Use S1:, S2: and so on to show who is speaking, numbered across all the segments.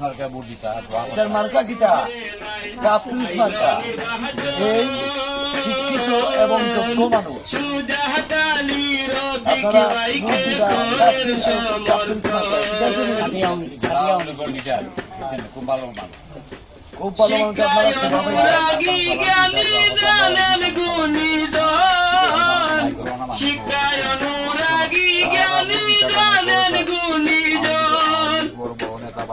S1: মার্কা বুদ্ধিটা
S2: এটার মার্কা কিটা? কাপুরুষ মার্কা। এই শিক্ষিত এবং যোগ্য মানুষ। আপনারা বুদ্ধিটা কাপুরুষ কাপুরুষ মার্কা এটার জন্য
S1: খুব ভালো মানুষ
S2: খুব ভালো মানুষ আপনারা সেবা
S3: শিক্ষায় অনুরাগী জ্ঞানী জানেন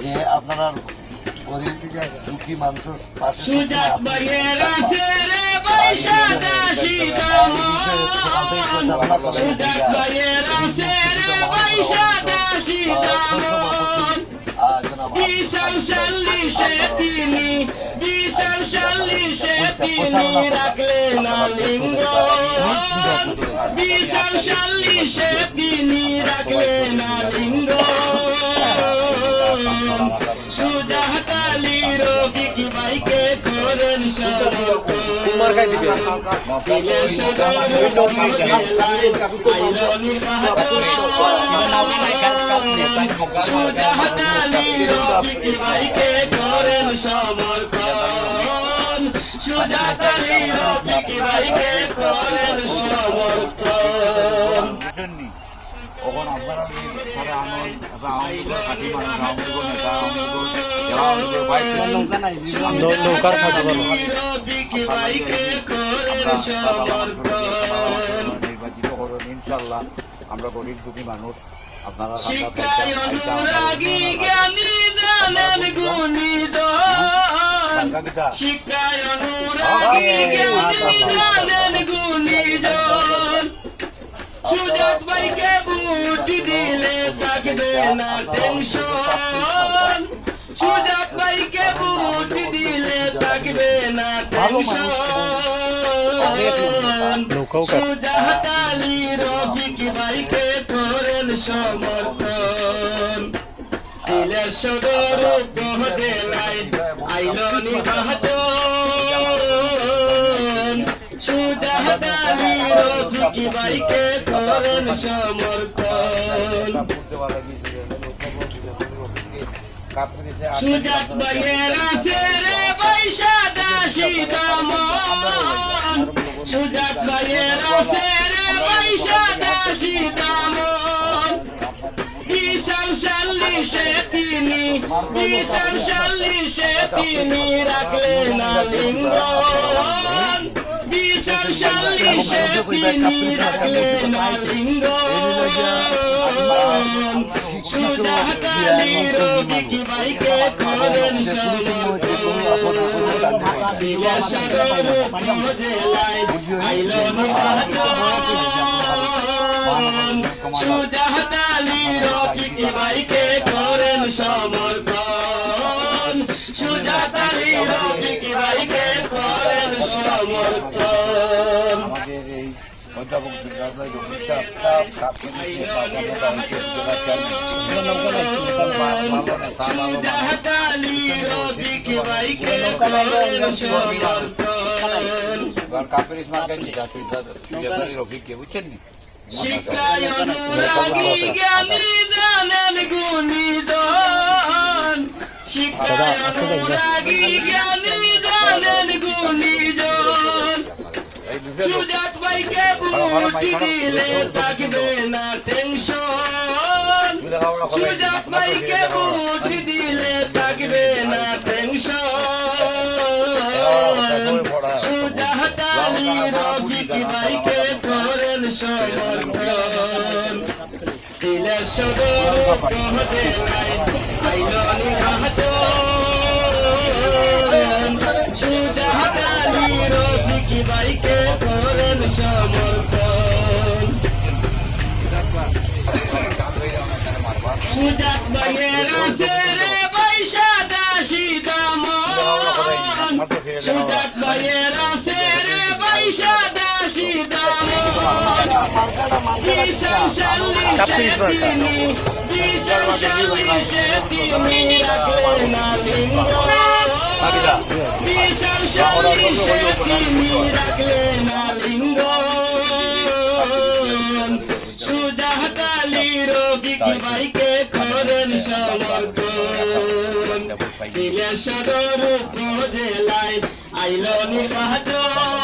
S2: যে আপনারা গরিব দুঃখী মানুষের পাশে
S3: সুজাত ভাইয়ের আছে রে পয়সা দাসী তোমার গাই দিবে সুজাহাতালি রবি কি বাইকে করেন সমর্থন।
S1: আপনারা সারা আওয়ামী মানুষ আওয়ামী নেতা আওয়ামী
S3: নৌকার
S1: নির্বাচিত করুন ইনশাল্লাহ। আমরা গরিব দুঃখী মানুষ। আপনারা
S3: শিক্ষায় অনুরাগী জ্ঞানী জানেন গুণীজন। শিক্ষায় অনুরাগী জ্ঞানী জানেন গুণীজন সুজাত ভাইকে বুট দিলে থাকবে না টেনশন সুজাত ভাইকে বুট দিলে থাকবে না টেনশন সুজাত আলী রফিক ভাইকে করেন সমর্থন। সিলেট সদর উপজেলায় আইলনি বাহাদুর ভাইকে করেন সমর্থন সুজাত ভাইয়ের আছে রে পয়সা দাসী দামন। সুজাত ভাইয়ের আছে রে পয়সা দাসী দামন। বিশাল চল্লিশে তিনি বিশাল চল্লিশে তিনি রাখলেন লিঙ্গন সুজাহাতালি রবি কি বাইকে করেন সদর উপজেলায় আইলন বাহাদুর সুজাহাতালি রবি কি বাইকে করেন সমর্থন সুজাহাতালি রবি কি বাইকে
S1: আমাদের এই অধ্যাপক কাপের ইসমাল রফিককে বুঝছেন নি?
S3: শিক্ষায় অনুরাগী জ্ঞানী জানেন গুণীজন শিক্ষায় অনুরাগী জ্ঞানী
S1: দুটো লোক
S3: সুজাত ভাইকে বুট দিলে থাকবে না টেনশন সুজাত ভাইকে বুট দিলে থাকবে না টেনশন সুজাত আলী রফিক ভাইকে করেন সমর্থন। সিলেট সদর উপজেলায় আইলনি বাহাদুর ভাইকে করেন সমর্থন। সুজাত ভাইয়ের আছে রে বাইশা দাসী দামন সুজাত ভাইয়ের আছে রে দামন বিশাল চল্লিশে তিনি বিশাল তিনি, বিশাল চল্লিশে তিনি রাখলেন না বাইকে করেন সমর্পণ সিলেট সদর উপজেলায় আইল নির্বাচন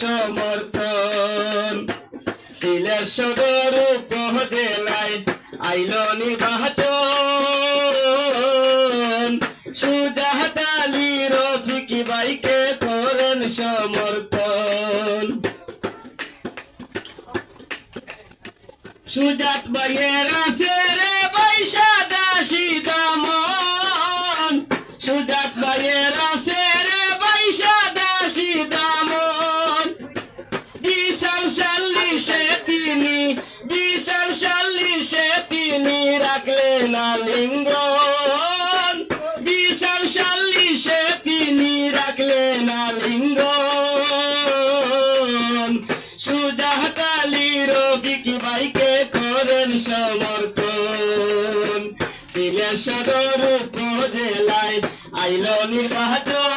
S3: সমর্থন। সিলেট সদর উপজেলায় আইল নির্বাচন। সুজাত আলী রফিক ভাইকে করেন সমর্থন। সুজাত ভাইয়ের আছে রে বাইশা দাসী দামন। লিঙ্গন। বিশাল চল্লিশে তিনি রাখলেন লিঙ্গ লিঙ্গন সুজাহাতালি রবি বাইকে করেন সমর্থন? সিলেট সদর উপজেলায় আইল নির্বাচন।